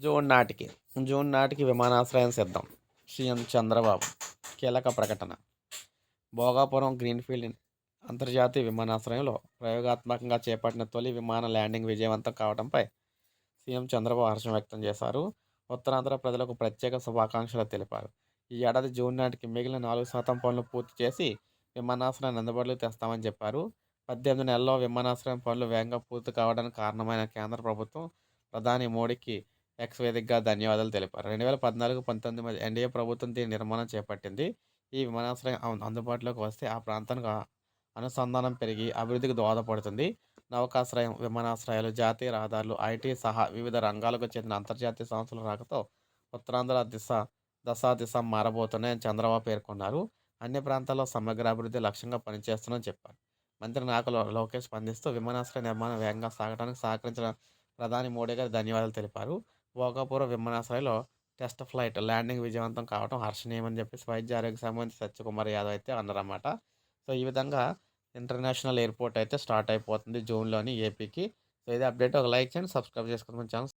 June నాటికి June నాటికి విమానాశ్రయం సిద్ధం. సీఎం చంద్రబాబు. కీలక ప్రకటన. భోగాపురం గ్రీన్ఫీల్డ్ అంతర్జాతీయ విమానాశ్రయంలో ప్రయోగాత్మకంగా చేపట్టిన తొలి విమాన ల్యాండింగ్ విజయవంతం కావడంపై సీఎం చంద్రబాబు హర్షం వ్యక్తం చేశారు. ఉత్తరాంధ్ర ప్రజలకు ప్రత్యేక శుభాకాంక్షలు తెలిపారు. ఈ ఏడాది జూన్ నాటికి మిగిలిన నాలుగు శాతం పనులు పూర్తి చేసి విమానాశ్రయాన్ని అందుబాటులో తెస్తామని చెప్పారు. పద్దెనిమిది నెలల్లో విమానాశ్రయం పనులు వేగంగా పూర్తి కావడానికి కారణమైన కేంద్ర ప్రభుత్వం ప్రధాని మోడీకి ఎక్స్ వేదికగా ధన్యవాదాలు తెలిపారు. రెండు వేల పద్నాలుగు పంతొమ్మిది మధ్య ఎన్డీఏ ప్రభుత్వం దీని నిర్మాణం చేపట్టింది. ఈ విమానాశ్రయం అందుబాటులోకి వస్తే ఆ ప్రాంతానికి అనుసంధానం పెరిగి అభివృద్ధికి దోహదపడుతుంది. నౌకాశ్రయం విమానాశ్రయాలు జాతీయ రహదారులు ఐటీ సహా వివిధ రంగాలకు చెందిన అంతర్జాతీయ సంస్థల రాకతో ఉత్తరాంధ్ర దిశ దశా దిశ మారబోతున్నాయని చంద్రబాబు పేర్కొన్నారు. అన్ని ప్రాంతాల్లో సమగ్ర అభివృద్ధి లక్ష్యంగా పనిచేస్తున్నామని చెప్పారు. మంత్రి నాకలో లోకేష్ స్పందిస్తూ విమానాశ్రయ నిర్మాణం వేగంగా సాగడానికి సహకరించిన ప్రధాని మోడీ గారు ధన్యవాదాలు తెలిపారు. భోగాపురం విమానాశ్రయంలో టెస్ట్ ఫ్లైట్ ల్యాండింగ్ విజయవంతం కావడం హర్షణీయమని చెప్పేసి వైద్య ఆరోగ్య సంబంధించి సత్యకుమార్ యాదవ్ అయితే అన్నారన్నమాట. సో ఈ విధంగా ఇంటర్నేషనల్ ఎయిర్పోర్ట్ అయితే స్టార్ట్ అయిపోతుంది జూన్లోని ఏపీకి. సో ఇది అప్డేట్. ఒక లైక్ చేయండి సబ్స్క్రైబ్ చేసుకోండి మన ఛానల్.